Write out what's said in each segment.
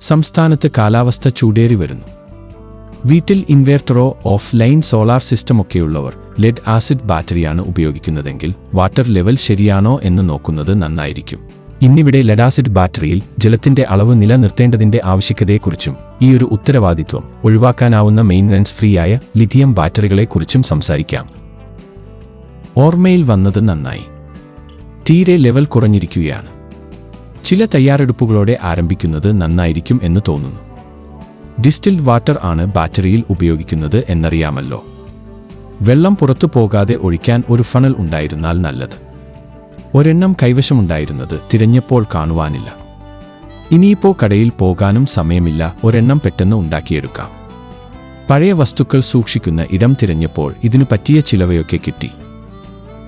സംസ്ഥാനത്ത് കാലാവസ്ഥ ചൂടേറി വരുന്നു. വീട്ടിൽ ഇൻവേർട്ടറോ ഓഫ് ലൈൻ സോളാർ സിസ്റ്റം സിസ്റ്റമൊക്കെയുള്ളവർ ലെഡ് ആസിഡ് ബാറ്ററിയാണ് ഉപയോഗിക്കുന്നതെങ്കിൽ വാട്ടർ ലെവൽ ശരിയാണോ എന്ന് നോക്കുന്നത് നന്നായിരിക്കും. ഇന്നിവിടെ ലെഡാസിഡ് ബാറ്ററിയിൽ ജലത്തിന്റെ അളവ് നിലനിർത്തേണ്ടതിന്റെ ആവശ്യകതയെക്കുറിച്ചും ഈ ഒരു ഉത്തരവാദിത്വം ഒഴിവാക്കാനാവുന്ന മെയിന്റനൻസ് ഫ്രീ ആയ ലിഥിയം ബാറ്ററികളെക്കുറിച്ചും സംസാരിക്കാം. ഓർമ്മയിൽ വന്നത് നന്നായി. തീരെ ലെവൽ കുറഞ്ഞിരിക്കുകയാണ്. ചില തയ്യാറെടുപ്പുകളോടെ ആരംഭിക്കുന്നത് നന്നായിരിക്കും എന്ന് തോന്നുന്നു. ഡിസ്റ്റിൽഡ് വാട്ടർ ആണ് ബാറ്ററിയിൽ ഉപയോഗിക്കുന്നത് എന്നറിയാമല്ലോ. വെള്ളം പുറത്തു പോകാതെ ഒഴിക്കാൻ ഒരു ഫണൽ ഉണ്ടായിരുന്നാൽ നല്ലത്. ഒരെണ്ണം കൈവശമുണ്ടായിരുന്നത് തിരഞ്ഞപ്പോൾ കാണുവാനില്ല. ഇനിയിപ്പോ കടയിൽ പോകാനും സമയമില്ല ഒരെണ്ണം പെട്ടെന്ന് ഉണ്ടാക്കിയെടുക്കാം. പഴയ വസ്തുക്കൾ സൂക്ഷിക്കുന്ന ഇടം തിരഞ്ഞപ്പോൾ ഇതിനു പറ്റിയ ചിലവയൊക്കെ കിട്ടി.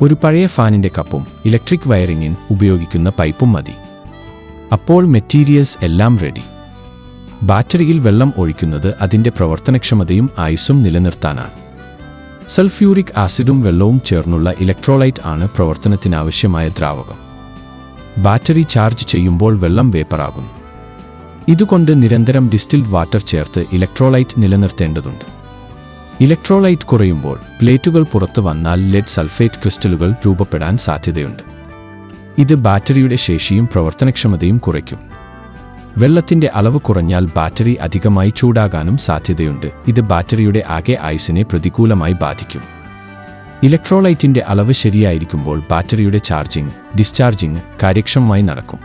ഒരു പഴയ ഫാനിന്റെ കപ്പും ഇലക്ട്രിക് വയറിങ്ങിൻ ഉപയോഗിക്കുന്ന പൈപ്പും മതി. അപ്പോൾ മെറ്റീരിയൽസ് എല്ലാം റെഡി. ബാറ്ററിയിൽ വെള്ളം ഒഴിക്കുന്നത് അതിന്റെ പ്രവർത്തനക്ഷമതയും ആയുസ്സും നിലനിർത്താനാണ്. സൾഫ്യൂറിക് ആസിഡും വെള്ളവും ചേർന്നുള്ള ഇലക്ട്രോലൈറ്റ് ആണ് പ്രവർത്തനത്തിനാവശ്യമായ ദ്രാവകം. ബാറ്ററി ചാർജ് ചെയ്യുമ്പോൾ വെള്ളം വേപ്പറാകുന്നു. ഇതുകൊണ്ട് നിരന്തരം ഡിസ്റ്റിൽഡ് വാട്ടർ ചേർത്ത് ഇലക്ട്രോലൈറ്റ് നിലനിർത്തേണ്ടതുണ്ട്. ഇലക്ട്രോലൈറ്റ് കുറയുമ്പോൾ പ്ലേറ്റുകൾ പുറത്തു വന്നാൽ ലെഡ് സൾഫേറ്റ് ക്രിസ്റ്റലുകൾ രൂപപ്പെടാൻ സാധ്യതയുണ്ട്. ഇത് ബാറ്ററിയുടെ ശേഷിയും പ്രവർത്തനക്ഷമതയും കുറയ്ക്കും. വെള്ളത്തിന്റെ അളവ് കുറഞ്ഞാൽ ബാറ്ററി അധികമായി ചൂടാകാനും സാധ്യതയുണ്ട്. ഇത് ബാറ്ററിയുടെ ആകെ ആയുസിനെ പ്രതികൂലമായി ബാധിക്കും. ഇലക്ട്രോലൈറ്റിന്റെ അളവ് ശരിയായിരിക്കുമ്പോൾ ബാറ്ററിയുടെ ചാർജിംഗ് ഡിസ്ചാർജിംഗ് കാര്യക്ഷമമായി നടക്കും.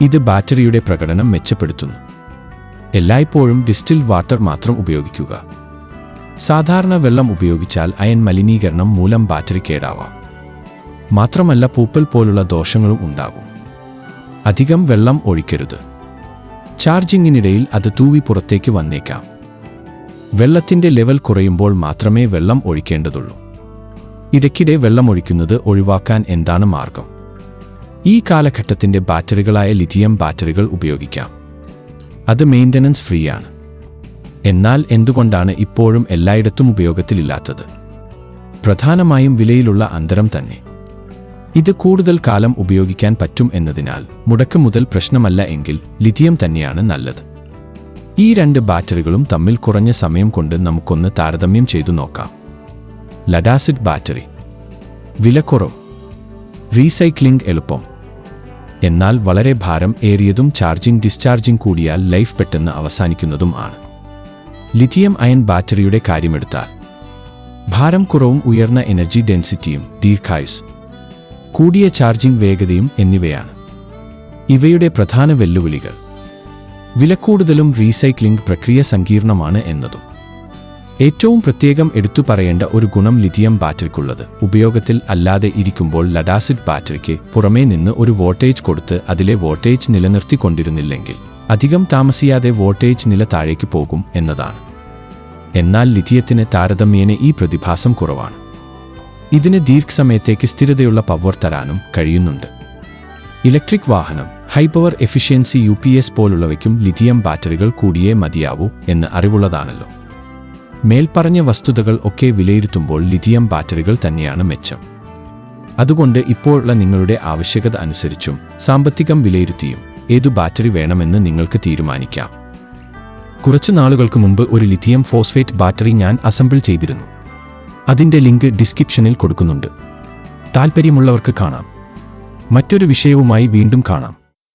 ഇത് ബാറ്ററിയുടെ പ്രകടനം മെച്ചപ്പെടുത്തുന്നു. എല്ലായ്പ്പോഴും ഡിസ്റ്റിൽ വാട്ടർ മാത്രം ഉപയോഗിക്കുക. സാധാരണ വെള്ളം ഉപയോഗിച്ചാൽ അയൺ മലിനീകരണം മൂലം ബാറ്ററി കേടാവാം. മാത്രമല്ല പൂപ്പൽ പോലുള്ള ദോഷങ്ങളും ഉണ്ടാകും. അധികം വെള്ളം ഒഴിക്കരുത്. ചാർജിങ്ങിനിടയിൽ അത് തൂവി പുറത്തേക്ക് വന്നേക്കാം. വെള്ളത്തിന്റെ ലെവൽ കുറയുമ്പോൾ മാത്രമേ വെള്ളം ഒഴിക്കേണ്ടതുള്ളൂ. ഇടയ്ക്കിടെ വെള്ളം ഒഴിക്കുന്നത് ഒഴിവാക്കാൻ എന്താണ് മാർഗം? ഈ കാലഘട്ടത്തിന്റെ ബാറ്ററികളായ ലിഥിയം ബാറ്ററികൾ ഉപയോഗിക്കാം. അത് മെയിന്റനൻസ് ആണ് എന്നാൽ എന്തുകൊണ്ടാണ് ഇപ്പോഴും എല്ലായിടത്തും ഉപയോഗത്തിലില്ലാത്തത്? പ്രധാനമായും വിലയിലുള്ള അന്തരം തന്നെ. ഇത് കൂടുതൽ കാലം ഉപയോഗിക്കാൻ പറ്റും എന്നതിനാൽ മുടക്ക് മുതൽ പ്രശ്നമല്ല എങ്കിൽ ലിഥിയം തന്നെയാണ് നല്ലത്. ഈ രണ്ട് ബാറ്ററികളും തമ്മിൽ കുറഞ്ഞ സമയം കൊണ്ട് നമുക്കൊന്ന് താരതമ്യം ചെയ്തു നോക്കാം. ലഡാസിഡ് ബാറ്ററി വിലക്കുറവ് റീസൈക്ലിംഗ് എളുപ്പം. എന്നാൽ വളരെ ഭാരം ഏറിയതും ചാർജിംഗ് ഡിസ്ചാർജിംഗ് കൂടിയാൽ ലൈഫ് പെട്ടെന്ന് അവസാനിക്കുന്നതും ആണ്. ലിഥിയം അയൺ ബാറ്ററിയുടെ കാര്യമെടുത്താൽ. ഭാരം കുറവും ഉയർന്ന എനർജി ഡെൻസിറ്റിയും ദീർഘായുസ്. കൂടിയ ചാർജിംഗ് വേഗതയും എന്നിവയാണ്. ഇവയുടെ പ്രധാന വെല്ലുവിളികൾ. വിലക്കൂടുതലും റീസൈക്ലിംഗ് പ്രക്രിയ സങ്കീർണമാണ് എന്നതും. ഏറ്റവും പ്രത്യേകം എടുത്തു പറയേണ്ട ഒരു ഗുണം ലിഥിയം ബാറ്ററിക്കുള്ളത്. ഉപയോഗത്തിൽ അല്ലാതെ ഇരിക്കുമ്പോൾ ലഡാസിഡ് ബാറ്ററിക്ക് പുറമേ നിന്ന് ഒരു വോൾട്ടേജ് കൊടുത്ത് അതിലെ വോൾട്ടേജ് നിലനിർത്തിക്കൊണ്ടിരുന്നില്ലെങ്കിൽ അധികം താമസിയാതെ വോൾട്ടേജ് നില താഴേക്ക് പോകും എന്നതാണ്. എന്നാൽ ലിഥിയത്തിന് താരതമ്യേന ഈ പ്രതിഭാസം കുറവാണ്. ഇതിന് ദീർഘസമയത്തേക്ക് സ്ഥിരതയുള്ള പവർ തരാനും കഴിയുന്നുണ്ട്. ഇലക്ട്രിക് വാഹനം high power efficiency U P S പോലുള്ളവയ്ക്കും lithium ബാറ്ററികൾ കൂടിയേ മതിയാവൂ എന്ന് അറിവുള്ളതാണല്ലോ. മേൽപ്പറഞ്ഞ വസ്തുതകൾ ഒക്കെ വിലയിരുത്തുമ്പോൾ ലിഥിയം ബാറ്ററികൾ തന്നെയാണ് മെച്ചം. അതുകൊണ്ട് ഇപ്പോഴുള്ള നിങ്ങളുടെ ആവശ്യകത അനുസരിച്ചും സാമ്പത്തികം വിലയിരുത്തിയും ഏതു ബാറ്ററി വേണമെന്ന് നിങ്ങൾക്ക് തീരുമാനിക്കാം. കുറച്ചു നാളുകൾക്ക് മുമ്പ് ഒരു ലിഥിയം ഫോസ്ഫേറ്റ് ബാറ്ററി ഞാൻ അസംബിൾ ചെയ്തിരുന്നു. അതിന്റെ ലിങ്ക് ഡിസ്ക്രിപ്ഷനിൽ കൊടുക്കുന്നുണ്ട്. താൽപ്പര്യമുള്ളവർക്ക് കാണാം. മറ്റൊരു വിഷയവുമായി വീണ്ടും കാണാം.